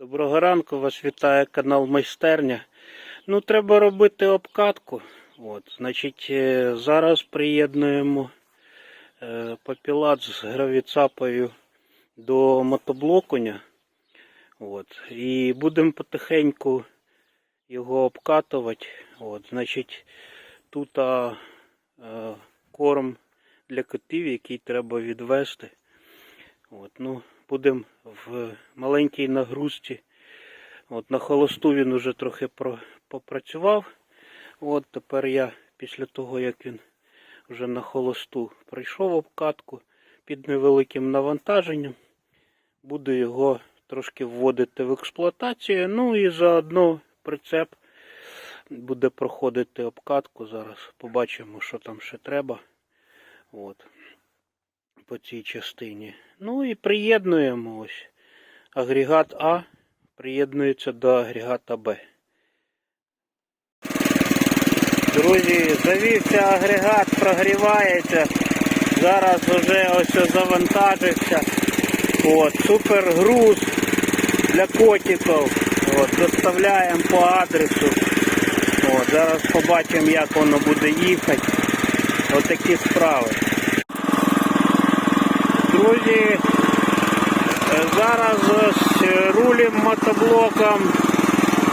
Доброго ранку, вас вітає канал Майстерня. Ну, треба робити обкатку. От, значить, е, зараз приєднуємо е, папілат з гравіцапою до мотоблокуня. От, і будемо потихеньку його обкатувати. От, значить, тут а, е, корм для котів, який треба відвести. От, ну, будемо в маленькій нагрузці. От, на холосту він уже трохи попрацював. От тепер я після того, як він вже на холосту пройшов обкатку під невеликим навантаженням, буду його трошки вводити в експлуатацію. Ну і заодно прицеп буде проходити обкатку. Зараз побачимо, що там ще треба. От по цій частині. Ну і приєднуємо ось. Агрегат А приєднується до агрегата Б. Друзі, завівся агрегат, прогрівається. Зараз вже ось завантажився. От, супер груз для котиків. От, доставляємо по адресу. От, зараз побачимо, як воно буде їхати. Отакі справи. Друзі, зараз ось мотоблоком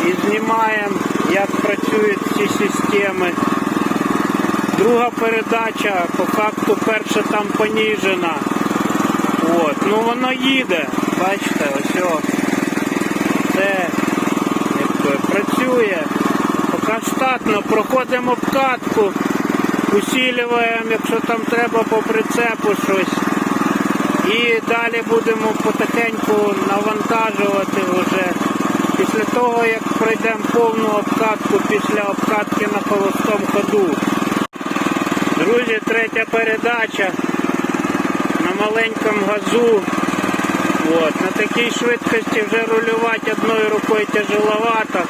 і знімаємо, як працюють ці системи. Друга передача, по факту перша там поніжена. От. Ну воно їде. Бачите, ось. Це якби, працює. Поки штатно, проходимо обкатку, усилюємо, якщо там треба по прицепу щось. І далі будемо потихеньку навантажувати вже після того, як пройдемо повну обкатку після обкатки на холостому ходу. Друзі, третя передача на маленькому газу. От, на такій швидкості вже рулювати одною рукою тяжеловато,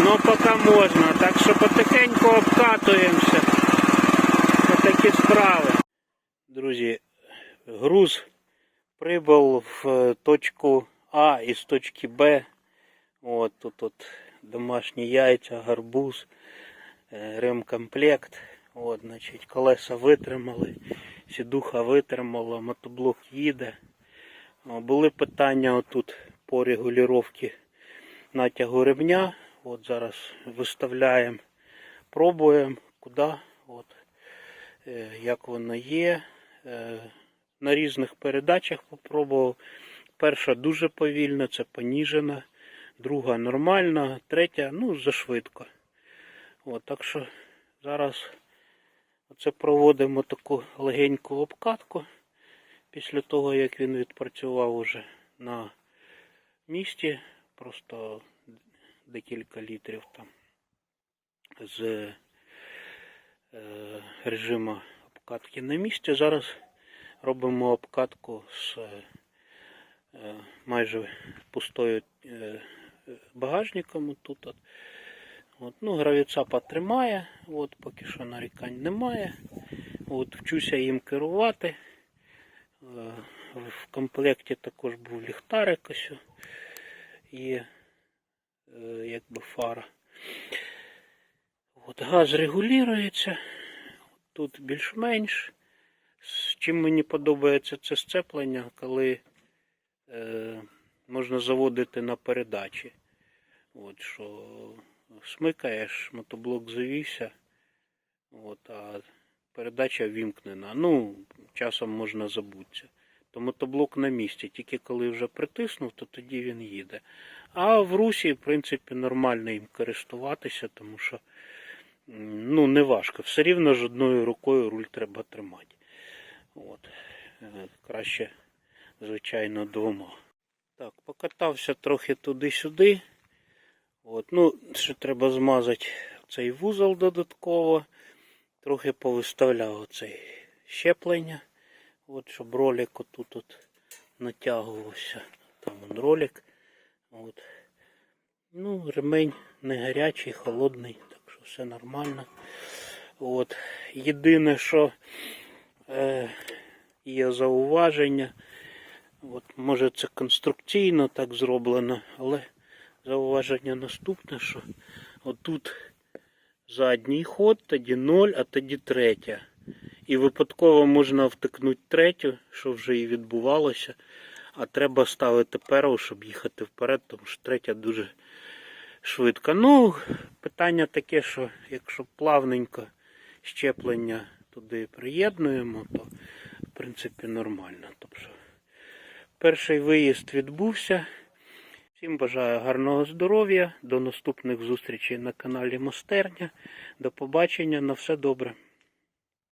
але поки можна. Так що потихеньку обкатуємося. Отакі справи. Друзі, груз прибув в е, точку А із точки Б. От тут от домашні яйця, гарбуз, е, ремкомплект. От, значить, колеса витримали, сідуха витримала, мотоблок їде. Були питання отут по регулювання натягу ремня. От зараз виставляємо, пробуємо, куди, от, е, як воно є. На різних передачах попробував. Перша дуже повільна, це поніжена, друга нормальна, третя, ну, зашвидко. От, так що зараз оце проводимо таку легеньку обкатку після того, як він відпрацював уже на місці, просто декілька літрів там з е, режиму обкатки на місці. Зараз робимо обкатку з е, майже пустою е, багажником тут. От. От, ну, гравіцапа тримає, от, поки що нарікань немає. От, вчуся їм керувати. Е, В комплекті також був ліхтарик ось і якби фара. От, газ регулюється. Тут більш-менш. З чим мені подобається це сцеплення, коли е, можна заводити на передачі. От, що смикаєш, мотоблок завівся, от, а передача вімкнена. Ну, часом можна забутися. То мотоблок на місці, тільки коли вже притиснув, то тоді він їде. А в русі, в принципі, нормально їм користуватися, тому що ну, не важко. Все рівно ж одною рукою руль треба тримати. Краще, звичайно, двома. Так, покатався трохи туди-сюди. От. Ну, ще треба змазати цей вузол додатково. Трохи повиставляв оцей щеплення. От, щоб ролик отут от натягувався. Там он ролик. От. Ну, ремень не гарячий, холодний, так що все нормально. От. Єдине, що е, є зауваження. От, може це конструкційно так зроблено, але зауваження наступне, що отут задній ход, тоді 0, а тоді третя. І випадково можна втикнути третю, що вже і відбувалося. А треба ставити перву, щоб їхати вперед, тому що третя дуже швидко. Ну, питання таке, що якщо плавненько щеплення туди приєднуємо, то принципі нормально. Тобто, перший виїзд відбувся. Всім бажаю гарного здоров'я. До наступних зустрічей на каналі Мостерня. До побачення. На все добре.